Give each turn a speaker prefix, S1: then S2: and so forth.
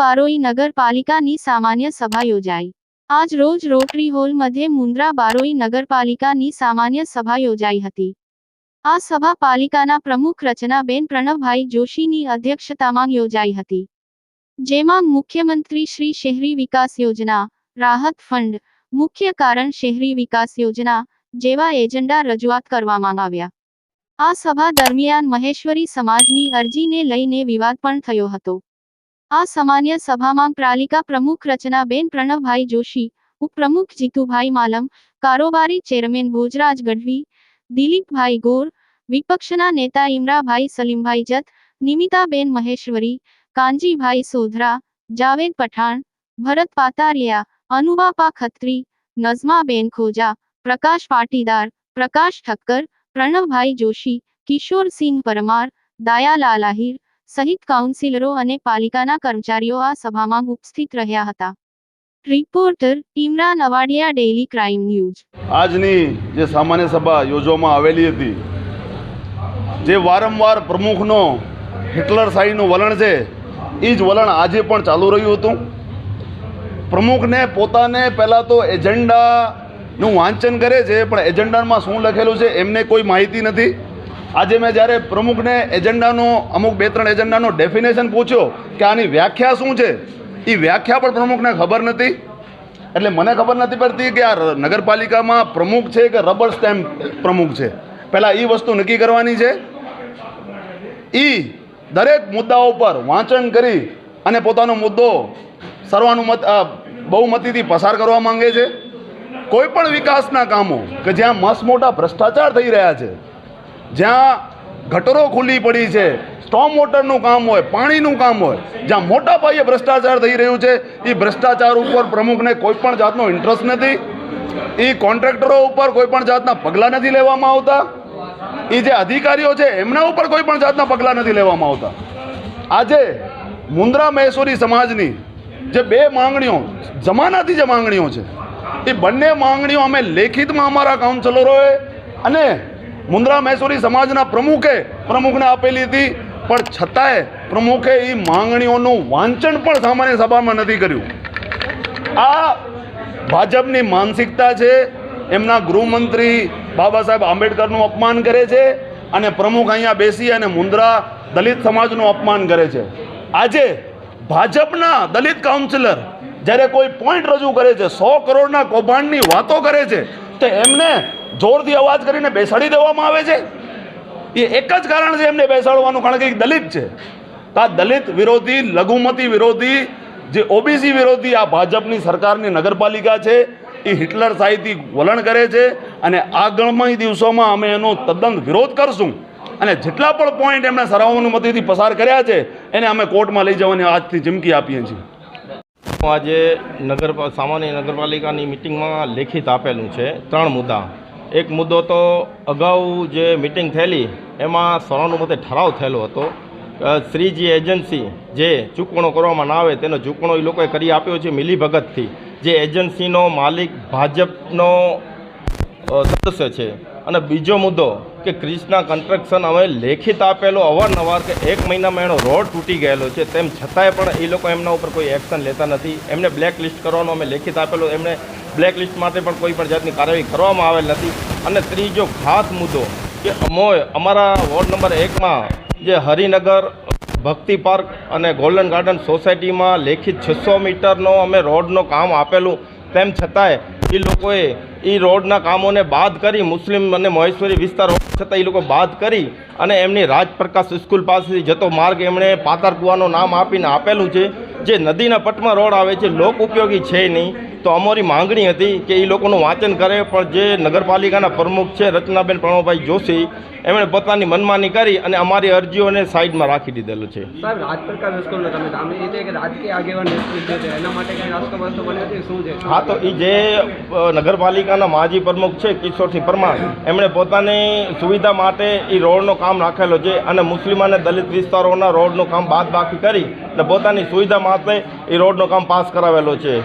S1: બારોઈ નગરપાલિકાની સામાન્ય સભા યોજાઈ. આજ રોજ રોટરી હોલ મધ્યે મુન્દ્રા બારોઈ નગરપાલિકાની સામાન્ય સભા યોજાઈ હતી. આ સભા પાલિકાના પ્રમુખ રચનાબેન પ્રણવભાઈ જોશીની અધ્યક્ષતામાં યોજાઈ હતી. જેમાં મુખ્યમંત્રી શ્રી શહેરી વિકાસ યોજના, રાહત ફંડ, મુખ્ય કારણ શહેરી વિકાસ યોજના જેવા એજન્ડા રજૂઆત કરવામાં આવ્યા. આ સભા દરમિયાન મહેશ્વરી સમાજની અરજીને લઈને વિવાદ પણ થયો હતો. આ સામાન્ય સભામાં પાલિકા પ્રમુખ રચનાબેન પ્રણવભાઈ જોશી ઉપપ્રમુખ જીતુભાઈ માલમ કારોબારી ચેરમેન ભોજરાજ ગઢવી દિલીપભાઈ ગોર વિપક્ષના નેતા ઇમરાભાઈ સલીમભાઈ જત નિમિતાબેન મહેશ્વરી કાનજીભાઈ સોધરા જાવેદ પઠાણ ભરત પાતારિયા અનુબાપા ખત્રી નઝમાબેન ખોજા પ્રકાશ પાટીદાર પ્રકાશ ઠક્કર પ્રણવભાઈ જોશી કિશોરસિંહ પરમાર દાયાલાલ આહિર સહિત કાઉન્સિલરો અને પાલિકાના કર્મચારીઓ આ સભામાં ઉપસ્થિત રહ્યા હતા. Reporter Imran Avadiya daily crime news.
S2: આજની જે સામાન્ય સભા યોજવામાં આવેલી હતી, જે વારંવાર પ્રમુખનો હિટલર શાહીનું વલણ છે એ જ વલણ આજે પણ ચાલુ રહ્યું હતું. પ્રમુખને પોતાને પહેલાં તો એજન્ડાનું વાંચન કરે છે, પણ એજન્ડામાં શું લખેલું છે એમને કોઈ માહિતી નથી. આજે મેં જ્યારે પ્રમુખને એજન્ડાનો, અમુક બે ત્રણ એજન્ડાનો ડેફિનેશન પૂછ્યો કે આની વ્યાખ્યા શું છે એ વ્યાખ્યા પણ પ્રમુખને ખબર નથી. એટલે મને ખબર નથી પડતી કે આ નગરપાલિકામાં પ્રમુખ છે કે રબર સ્ટેમ્પ પ્રમુખ છે. પહેલાં એ વસ્તુ નક્કી કરવાની છે. એ દરેક મુદ્દાઓ પર વાંચન કરી અને પોતાનો મુદ્દો સર્વાનુમત બહુમતીથી પસાર કરવા માંગે છે. કોઈ પણ વિકાસના કામો કે જ્યાં મસ મોટા ભ્રષ્ટાચાર થઈ રહ્યા છે જ્યાં ગટરો ખુલ્લી પડી છે સ્ટોમ વોટરનું કામ હોય, પાણીનું કામ હોય, જ્યાં મોટા પાયે ભ્રષ્ટાચાર થઈ રહ્યું છે એ ભ્રષ્ટાચાર ઉપર પ્રમુખને કોઈ પણ જાતનો ઇન્ટરેસ્ટ નથી. એ કોન્ટ્રાક્ટરો ઉપર કોઈ પણ જાતના પગલાં નથી લેવામાં આવતા. એ જે અધિકારીઓ છે, એમના ઉપર કોઈ પણ જાતના પગલાં નથી લેવામાં આવતા. આજે મુન્દ્રા મહેશ્વરી સમાજની જે બે માંગણીઓ, જમાનાથી જે માંગણીઓ છે એ બંને માંગણીઓ અમે લેખિતમાં અમારા કાઉન્સિલરોએ અને મુન્દ્રા મહેશ્વરી સમાજના પ્રમુખે પ્રમુખને આપેલી હતી. પણ છતાંય પ્રમુખે એ માંગણીઓનું વાંચન પણ સામાન્ય સભામાં નથી કર્યું. આ ભાજપની માનસિકતા છે, એમના ગૃહમંત્રી બાબા સાહેબ આંબેડકરનું અપમાન કરે છે અને પ્રમુખ અહીંયા બેસી અને મુન્દ્રા દલિત સમાજનું અપમાન કરે છે. આજે ભાજપના દલિત કાઉન્સિલર જ્યારે કોઈ પોઈન્ટ રજૂ કરે છે, સો કરોડના કૌભાંડની વાતો કરે છે, તો એમને જોરથી અવાજ કરીને બેસાડી દેવામાં આવે છે. એ એક જ કારણ છે એમને બેસાડવાનું, કારણ કે દલિત છે. તો દલિત વિરોધી, લઘુમતી વિરોધી, જે ઓબીસી વિરોધી આ ભાજપની સરકારની નગરપાલિકા છે, એ હિટલર સાહિત્ય વલણ કરે છે અને આગળમાં દિવસોમાં અમે એનો તદ્દન વિરોધ કરશું. અને જેટલા પણ પોઈન્ટ એમણે સર્વાનુમતિથી પસાર કર્યા છે, એને અમે કોર્ટમાં લઈ જવાની આજથી ચીમકી આપીએ છીએ.
S3: આજે નગર, સામાન્ય નગરપાલિકાની મિટિંગમાં લેખિત આપેલું છે ત્રણ મુદ્દા. એક મુદ્દો તો અગાઉ જે મિટિંગ થયેલી, એમાં સર્વાનુમતે ઠરાવ થયેલો હતો. શ્રીજી એજન્સી જે ચૂકવણો કરવામાં ના આવે તેનો ચૂકવણો એ લોકોએ કરી આપ્યો છે મિલીભગતથી. જે એજન્સીનો માલિક ભાજપનો સદસ્ય છે. અને બીજો મુદ્દો કે ક્રિષ્ના કન્સ્ટ્રક્શન અમે લેખિત આપેલો અવારનવાર કે એક મહિનામાં એનો રોડ તૂટી ગયેલો છે. તેમ છતાંય પણ એ લોકો એમના ઉપર કોઈ એક્શન લેતા નથી. એમને બ્લેક લિસ્ટ કરવાનો અમે લેખિત આપેલો. એમણે બ્લેક લિસ્ટ માટે પણ કોઈ પણ જાતની કાર્યવાહી કરવામાં આવેલ નથી. અને ત્રીજો ખાસ મુદ્દો કે અમોય અમારા વોર્ડ નંબર એકમાં જે હરિનગર ભક્તિ પાર્ક અને ગોલ્ડન ગાર્ડન સોસાયટીમાં લેખિત છસો મીટરનો અમે રોડનો કામ આપેલું. તેમ છતાંય એ લોકોએ એ રોડના કામોને બાદ કરી મુસ્લિમ અને મહેશ્વરી વિસ્તાર છતાં એ લોકો બાદ કરી અને એમની રાજપ્રકાશ સ્કૂલ પાસેથી જતો માર્ગ એમણે પાતાર કુવાનું નામ આપીને આપેલું છે. જે નદીના પટમાં રોડ આવે છે. લોક ઉપયોગી છે નહીં. તો અમારી માંગણી હતી કે એ લોકોનું વાંચન કરે પણ જે નગરપાલિકાના પ્રમુખ છે રચનાબેન પ્રણવભાઈ જોશી એમણે પોતાની મનમાની કરી અને અમારી અરજીઓને સાઈડમાં રાખી દીધેલો છે. હા તો એ જે નગરપાલિકાના માજી પ્રમુખ છે કિશોરસિંહ પરમાર એમણે પોતાની સુવિધા માટે એ રોડનો કામ રાખેલો છે અને મુસ્લિમ અને દલિત વિસ્તારોના રોડનું કામ બાદ બાકી કરી અને પોતાની સુવિધા માટે એ રોડનું કામ પાસ કરાવેલો છે.